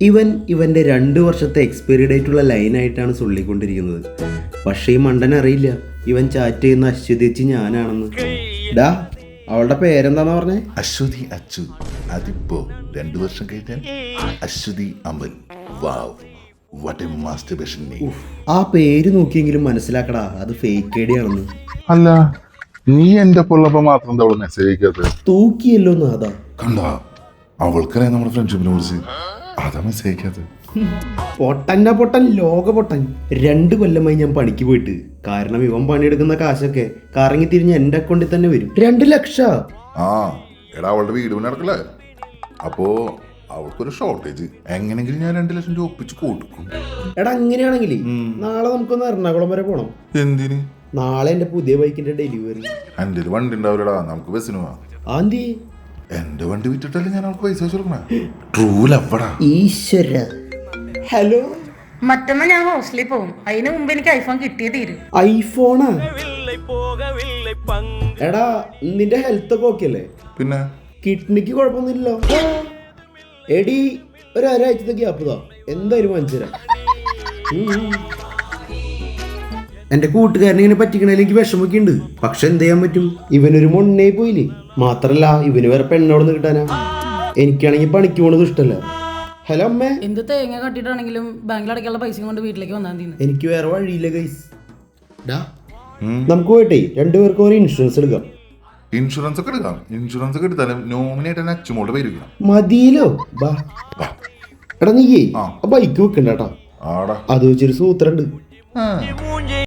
ഇവൻ ഇവന്റെ രണ്ട് വർഷത്തെ എക്സ്പയറി ഡേറ്റുള്ള ലൈനായിട്ടാണ് സുള്ളിക്കൊണ്ടിരിക്കുന്നത് പക്ഷേ ഈ മണ്ടൻ അറിയില്ല. ഇവൻ ചാറ്റ് ചെയ്യുന്ന അശ്വതിച്ച് ഞാനാണെന്ന്. ഡാ അവളുടെ പേരെന്താന്ന് പറഞ്ഞേ? അശ്വതി അച്ചു. അതിപ്പോ രണ്ടു വർഷം കഴിഞ്ഞാൽ അശ്വതി അമ്പൽ വാവ്. വാട്ട് എ മാസ്റ്റർബേഷൻ ആ പേര് നോക്കിയെങ്കിലും മനസ്സിലാക്കടാ. അത് ഫേക്ക് ഐഡി ആണെന്ന്. അല്ല നീ എന്റെ പൊള്ളപ്പോ മാത്രം എന്താ അവൾ മെസ്സേജ് അയക്കാത്തത് തൂക്കിയല്ലോ അതാ കണ്ടാ അവൾക്കറിയാം നമ്മുടെ ഫ്രണ്ട്ഷിപ്പിനെ കുറിച്ച്. അതാ മിസ്സേക്കത് പൊട്ടന്റെ പൊട്ടൻ ലോക പൊട്ടൻ. രണ്ട് കൊല്ലമായി ഞാൻ പണിക്ക് പോയിട്ട്. കാരണം ഇവൻ പണിയെടുക്കുന്ന കാശൊക്കെ കറങ്ങി തിരിഞ്ഞ് എന്റെ അക്കൗണ്ടിൽ തന്നെ വരും. രണ്ട് ലക്ഷ. ആ എടാ അവളുടെ വീട് പണി നടക്കല്ലേ? അപ്പോ അവൾക്കൊരു ഷോർട്ടേജ് എങ്ങനെങ്കിലും ഞാൻ രണ്ട് ലക്ഷം രൂപ ഒപ്പിച്ച് കൊടുക്കും. എടാ അങ്ങനെയാണെങ്കിൽ നാളെ നമുക്കൊന്ന് എറണാകുളം വരെ പോണം. എന്തിന്? നാളെ എന്റെ പുതിയ ബൈക്കിന്റെ ഡെലിവറി എന്റെ വണ്ടി ഉണ്ടാവില്ലടാ നമുക്ക് ബസ്സിന് പോവാം. ആന്തി എന്റെ വണ്ടി വിറ്റിട്ടല്ലേ ഞാൻ അവൾക്ക് പൈസ വെച്ച് കൊടുക്കണേ? ട്രൂ ലവടാ ഈശ്വര. ഹലോ? മറ്റന്നാ ഞാൻ ഹോസ്റ്റലിൽ പോകും അതിന് മുമ്പ് എനിക്ക് ഐഫോൺ കിട്ടിയേ തീരും. ഐഫോണാ? എടാ നിന്റെ ഹെൽത്ത് ഒക്കെ ഓക്കെ അല്ലേ? പിന്നെ? കിഡ്നിക്ക് കുഴപ്പമൊന്നുമില്ലല്ലോ. എടി ഒരു ഒരാഴ്ചത്തെ ഗ്യാപ്പ് എന്തായാലും വാങ്ങിച്ചു തരാം. ഉം. എന്റെ കൂട്ടുകാരനെ ഇങ്ങനെ പറ്റിക്കണേൽ എനിക്ക് വിഷമൊക്കെ ഉണ്ട് പക്ഷെ എന്ത് ചെയ്യാൻ പറ്റും? ഇവനൊരു മൊണ്ണേ പോയില്ലേ? മാത്രല്ല ഇവന് വേറെ പെണ്ണോട് കിട്ടാനാ. എനിക്കാണെങ്കിൽ പണിക്ക് പോണത് ഇഷ്ടല്ല. ഹലോ അമ്മേ. എന്ത് തേങ്ങ കട്ടിട്ടാണെങ്കിലും ബാങ്കിൽ അടക്കാനുള്ള പൈസ കൊണ്ട് വീട്ടിലേക്ക് വന്നാൽ മതി എനിക്ക് വേറെ വഴിയില്ല ഗൈസ് ഡാ. നമുക്ക് പോയിട്ടേ രണ്ടുപേർക്കും ഒരു ഇൻഷുറൻസ് എടുക്കാം. ഇൻഷുറൻസ് ഒക്കെ എടുക്കാം. ഇൻഷുറൻസ് ഒക്കെ എടുത്താലും നോമിനേറ്റ് തന്നെ അച്ചുമോളുടെ പേര് വെക്കണം മതിയല്ലോ. ബാ. എടാ നീയേ ആ. ആ ബൈക്ക് വെക്കണ്ട കേട്ടാ. ആടാ. അത് വെച്ചൊരു സൂത്രണ്ട്. ആ.